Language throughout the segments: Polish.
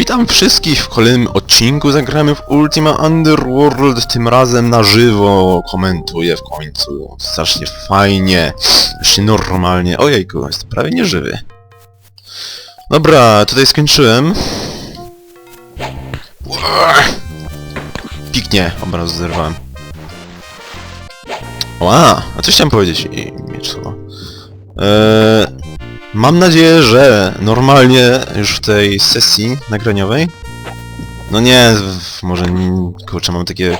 Witam wszystkich w kolejnym odcinku. Zagramy w Ultima Underworld, tym razem na żywo. Komentuję w końcu. Strasznie fajnie. Wreszcie normalnie. Ojejku, jest prawie nieżywy. Dobra, tutaj skończyłem. Piknie, obraz zerwałem. Ła, a coś chciałem powiedzieć i mieć słowo. Eee, mam nadzieję, że normalnie już w tej sesji nagraniowej no nie, może kurczę, mam takie...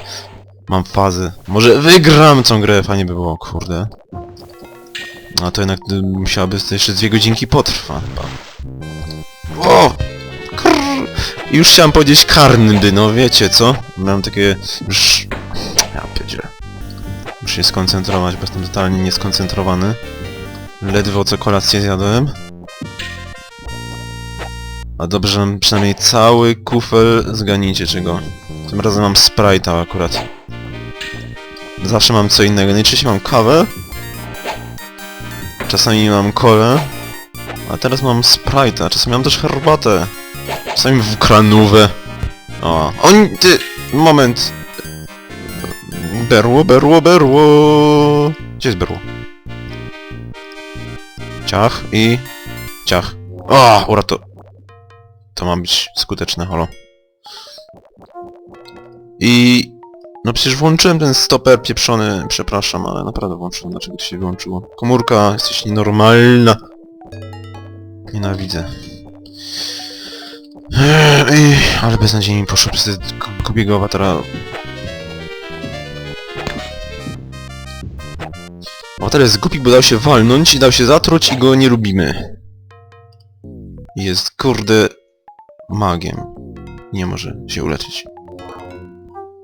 Mam fazy. Może wygram tą grę, fajnie by było, kurde. A to jednak y, musiałaby jeszcze dwie godzinki potrwa chyba. O! Krrr. Już chciałem powiedzieć karny no wiecie co? Mam takie już... Ja pierdzielę. Muszę się skoncentrować, bo jestem totalnie nieskoncentrowany. Ledwo co kolację zjadłem. A dobrze, przynajmniej cały kufel zganicie czego. Tym razem mam Sprite'a akurat. Zawsze mam co innego. Najczęściej mam kawę. Czasami mam kolę. A teraz mam Sprite'a. Czasami mam też herbatę. Czasami w kranówę. O, oni... ty... moment. Berło, berło, berło. Gdzie jest berło? Ciach i... Ciach. O, urato... To ma być skuteczne, holo. I... No przecież włączyłem ten stoper pieprzony, przepraszam, ale naprawdę włączyłem, dlaczego to się wyłączyło. Komórka, jesteś nienormalna. Nienawidzę. Ej, ale beznadziejnie mi poszło przez tego kobiego awatara. Awatar jest głupi, bo dał się walnąć, dał się zatruć i go nie lubimy. Jest, kurde, magiem. Nie może się uleczyć.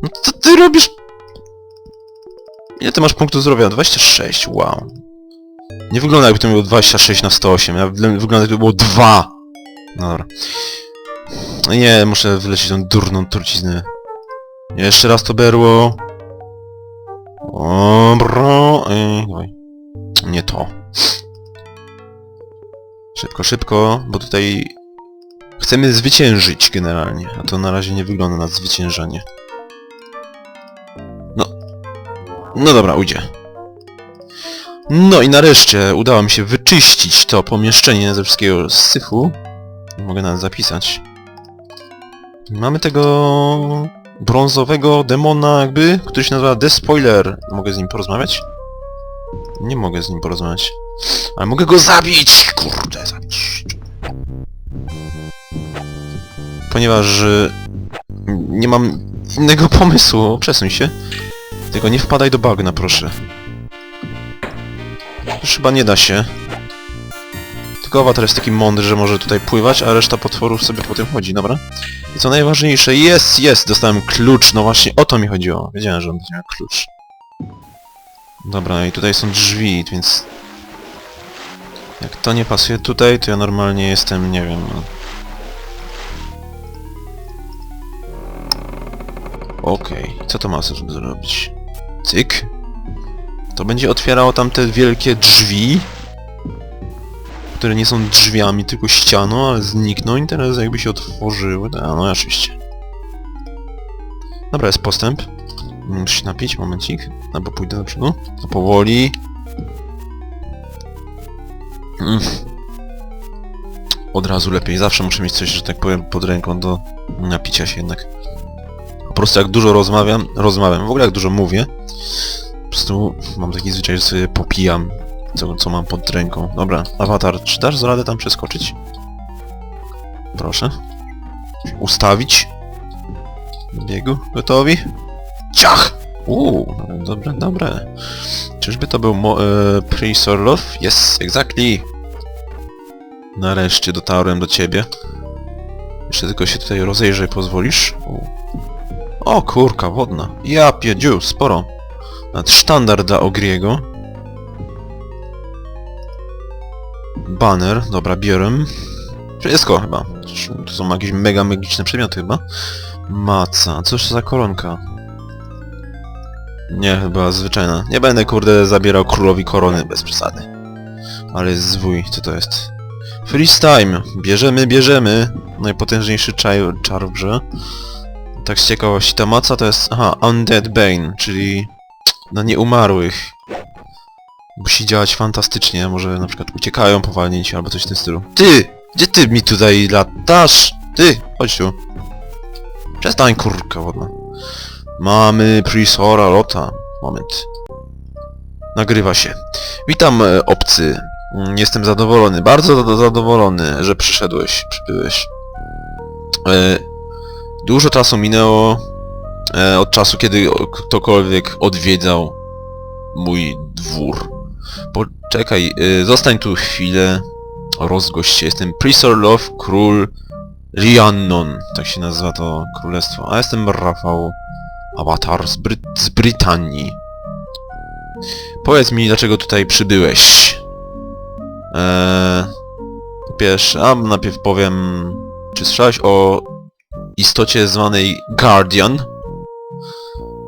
No co ty robisz? Ile ty masz punktów zdrowia? 26, wow. Nie wygląda jakby to było 26 na 108, ja wyle- wygląda jakby było 2! No dobra. No Nie, muszę wylecieć tą durną truciznę. Jeszcze raz to berło. Dawaj. Nie to. Szybko, szybko, bo tutaj chcemy zwyciężyć generalnie, a to na razie nie wygląda na zwyciężanie. No. No dobra, ujdzie. No i nareszcie udało mi się wyczyścić to pomieszczenie ze wszystkiego syfu. Mogę nawet zapisać. Mamy tego brązowego demona jakby, który się nazywa The Spoiler. Mogę z nim porozmawiać? Nie mogę z nim porozmawiać. Ale mogę go zabić! Kurde, zabić. Ponieważ y, nie mam innego pomysłu. Przesuń się. Tylko nie wpadaj do bagna, proszę. Już chyba nie da się. Tylko awatar jest taki mądry, że może tutaj pływać, a reszta potworów sobie po tym chodzi, dobra? I co najważniejsze, jest, jest, dostałem klucz, no właśnie o to mi chodziło. Wiedziałem, że on będzie miał klucz. Dobra, i tutaj są drzwi, więc... Jak to nie pasuje tutaj, to ja normalnie jestem, nie wiem... No. Okej, co to ma zrobić? Cyk. To będzie otwierało tam te wielkie drzwi, które nie są drzwiami, tylko ścianą, ale znikną i teraz jakby się otworzyły. A no oczywiście. Dobra, jest postęp. Muszę się napić, momencik. Albo pójdę do przodu. To powoli. Mm. Od razu lepiej. Zawsze muszę mieć coś, że tak powiem, pod ręką do napicia się jednak. Po prostu jak dużo rozmawiam, rozmawiam. W ogóle jak dużo mówię, po prostu mam taki zwyczaj, że sobie popijam co, co mam pod ręką. Dobra, awatar, czy dasz radę tam przeskoczyć? Proszę. Ustawić. Biegu. Gotowi? Ciach! Uuu, dobre, dobre. Czyżby to był mo e, Prisorlov? Yes, exactly. Nareszcie dotarłem do ciebie. Jeszcze tylko się tutaj rozejrzę, pozwolisz? O, kurka wodna. Ja pierdziu, sporo. Nad sztandar dla Ogriego. Banner, dobra, biorę. Wszystko chyba. To są jakieś mega magiczne przedmioty chyba. Maca, cóż to za koronka? Nie, chyba zwyczajna. Nie będę kurde zabierał królowi korony bez przesady. Ale jest zwój, co to jest? Freeze time! Bierzemy, bierzemy! Najpotężniejszy czar, czar w grze. Tak z ciekawości, ta moca to jest... Aha, Undead Bane, czyli... Na nieumarłych. Musi działać fantastycznie, może na przykład uciekają po walnięciu albo coś w tym stylu. Ty! Gdzie ty mi tutaj latasz? Ty! Chodź tu. Przestań kurka wodna. Mamy Prisora Lota. Moment. Nagrywa się. Witam e, obcy. Mm, Jestem zadowolony, bardzo zado- zadowolony, że przyszedłeś, przybyłeś. E, dużo czasu minęło e, od czasu, kiedy ktokolwiek odwiedzał mój dwór. Poczekaj, zostań tu chwilę, rozgość się. Jestem Prisor Love, król Rhiannon, tak się nazywa to królestwo. A jestem Rafał, awatar z, Bry z Brytanii. Powiedz mi, dlaczego tutaj przybyłeś? Eee, po pierwsze, a najpierw powiem, czy słyszałeś o istocie zwanej Guardian?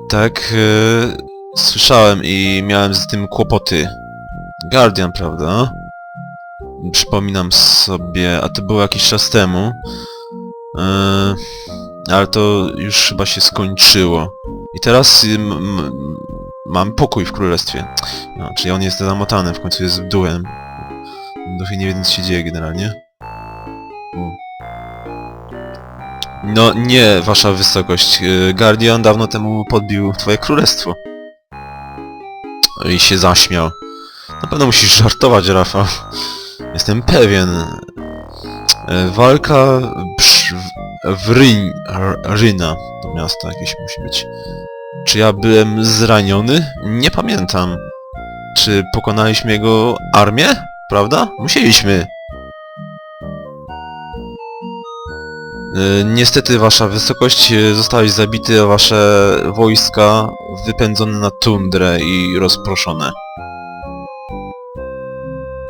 Tak, e, słyszałem i miałem z tym kłopoty. Guardian, prawda? Przypominam sobie, a to było jakiś czas temu. Eee, ale to już chyba się skończyło. I teraz mam pokój w królestwie. No, czyli on jest zamotany, w końcu jest duchem. Duchy nie wiedzą co się dzieje generalnie. No nie, wasza wysokość. Yy, Guardian dawno temu podbił twoje królestwo. I się zaśmiał. Na pewno musisz żartować, Rafał. Jestem pewien. E, Walka przy, w Ryn, R- Ryna. To miasto jakieś musi być. Czy ja byłem zraniony? Nie pamiętam. Czy pokonaliśmy jego armię? Prawda? Musieliśmy. E, Niestety wasza wysokość e, zostałeś zabity, a wasze wojska wypędzone na tundrę i rozproszone.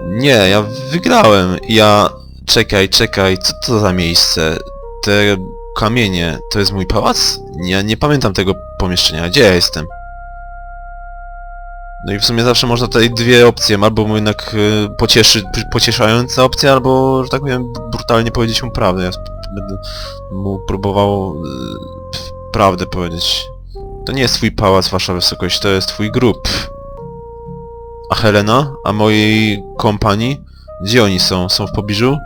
Nie, ja wygrałem. Ja... Czekaj, czekaj, co to za miejsce? Te kamienie, to jest mój pałac? Ja nie pamiętam tego pomieszczenia. Gdzie ja jestem? No i w sumie zawsze można tutaj dwie opcje, albo jednak y, pocieszy, pocieszająca opcja, albo, że tak powiem, brutalnie powiedzieć mu prawdę. Ja będę mu próbował y, prawdę powiedzieć. To nie jest twój pałac, wasza wysokość, to jest twój grób. A Helena? A mojej kompanii? Gdzie oni są? Są w pobliżu?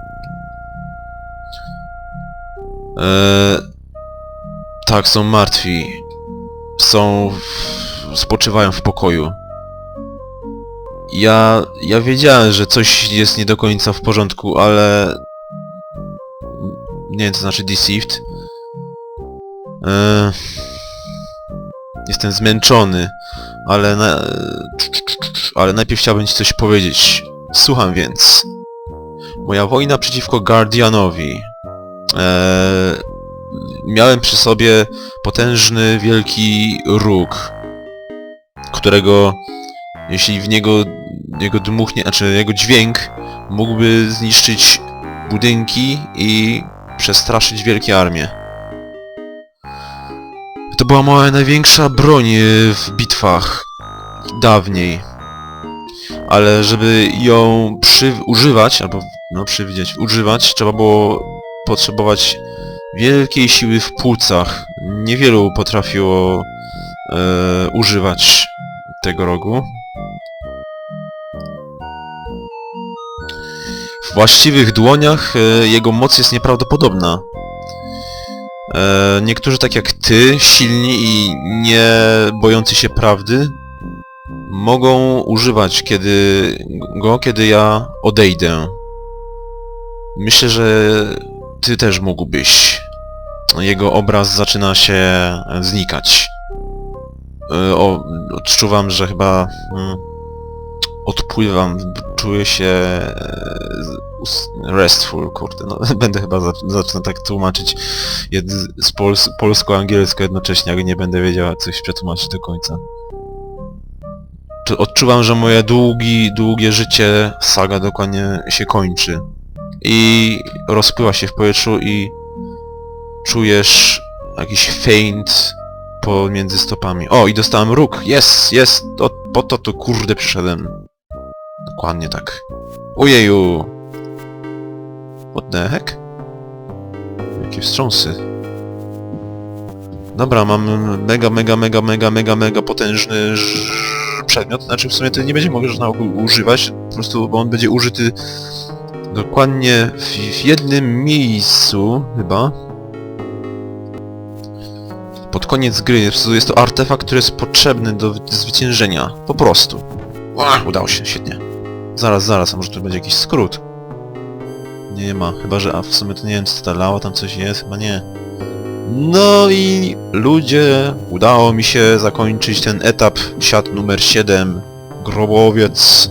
Eee, tak, są martwi. Są... W, spoczywają w pokoju. Ja... ja wiedziałem, że coś jest nie do końca w porządku, ale... Nie wiem, co znaczy deceived. Eee, jestem zmęczony, ale na... ale najpierw chciałbym ci coś powiedzieć. Słucham więc. Moja wojna przeciwko Guardianowi. Eee, miałem przy sobie potężny, wielki róg, którego jeśli w niego jego dmuchnie, znaczy jego dźwięk mógłby zniszczyć budynki i przestraszyć wielkie armie. To była moja największa broń e, w bitwach dawniej. Ale żeby ją przy... używać, albo no przewidzieć, używać, trzeba było potrzebować wielkiej siły w płucach. Niewielu potrafiło e, używać tego rogu. W właściwych dłoniach e, jego moc jest nieprawdopodobna. E, niektórzy tak jak ty, silni i nie bojący się prawdy, mogą używać kiedy go, kiedy ja odejdę. Myślę, że ty też mógłbyś. Jego obraz zaczyna się znikać. E, O, odczuwam, że chyba mm, odpływam, czuję się e, restful, kurde, no będę chyba zac- zacznę tak tłumaczyć z pols polsko-angielsko jednocześnie, jak nie będę wiedziała coś przetłumaczyć do końca. Odczuwam, że moje długi, długie życie, saga dokładnie się kończy. I rozpływa się w powietrzu i czujesz jakiś feint pomiędzy stopami. O, i dostałem róg! Jest, jest! Po to tu kurde przyszedłem. Dokładnie tak. Ojeju! What the heck? Jakie wstrząsy. Dobra, mam mega, mega, mega, mega, mega, mega potężny przedmiot. Znaczy w sumie to nie będzie mogę na ogół używać, po prostu, bo on będzie użyty dokładnie w, w jednym miejscu, chyba. Pod koniec gry. Jest to artefakt, który jest potrzebny do wy- zwyciężenia. Po prostu. Udało się, świetnie. Zaraz, zaraz, a może tu będzie jakiś skrót? Nie, nie ma, chyba że, a w sumie to nie wiem, co ta lała tam coś jest, chyba nie. No i ludzie, udało mi się zakończyć ten etap, siat numer 7, grobowiec.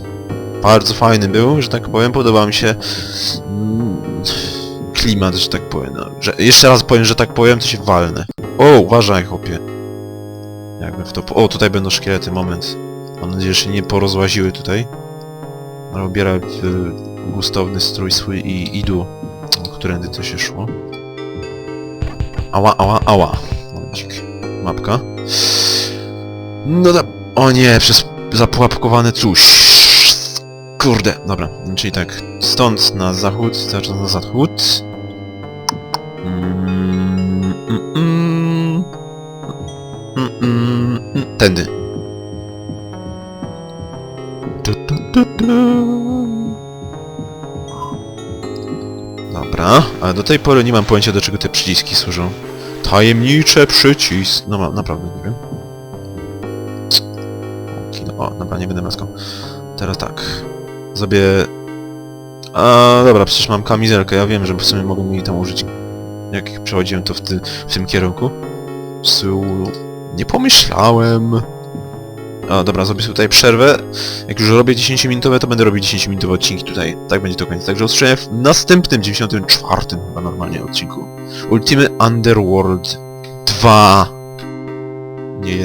Bardzo fajny był, że tak powiem, podoba mi się mm, klimat, że tak powiem. No, że, jeszcze raz powiem, że tak powiem, to się walnę. O, uważaj, chłopie. Jakby w to... O, tutaj będą szkielety, moment. Mam nadzieję, że się nie porozłaziły tutaj. Ale ubiera w gustowny strój swój i idu, którędy to się szło. Ała, ała, ała. Momencik. Mapka. No da... O nie, przez zapułapkowane coś. Kurde, dobra. Czyli tak, stąd na zachód, cały czas na zachód. Tędy. Dobra, ale do tej pory nie mam pojęcia do czego te przyciski służą. Tajemnicze przycisk. No ma, naprawdę nie wiem. O, dobra, nie będę maską. Teraz tak. Zrobię... A dobra, przecież mam kamizelkę, ja wiem, że w sumie mogę mi tam użyć. Jak przechodziłem to w, ty, w tym kierunku. Su... Nie pomyślałem. A dobra, zrobię sobie tutaj przerwę. Jak już robię 10-minutowe, to będę robił 10-minutowe odcinki tutaj. Tak będzie to koniec. Także usłyszenia w następnym, 94 chyba normalnie odcinku. Ultimy Underworld 2. Nie 1.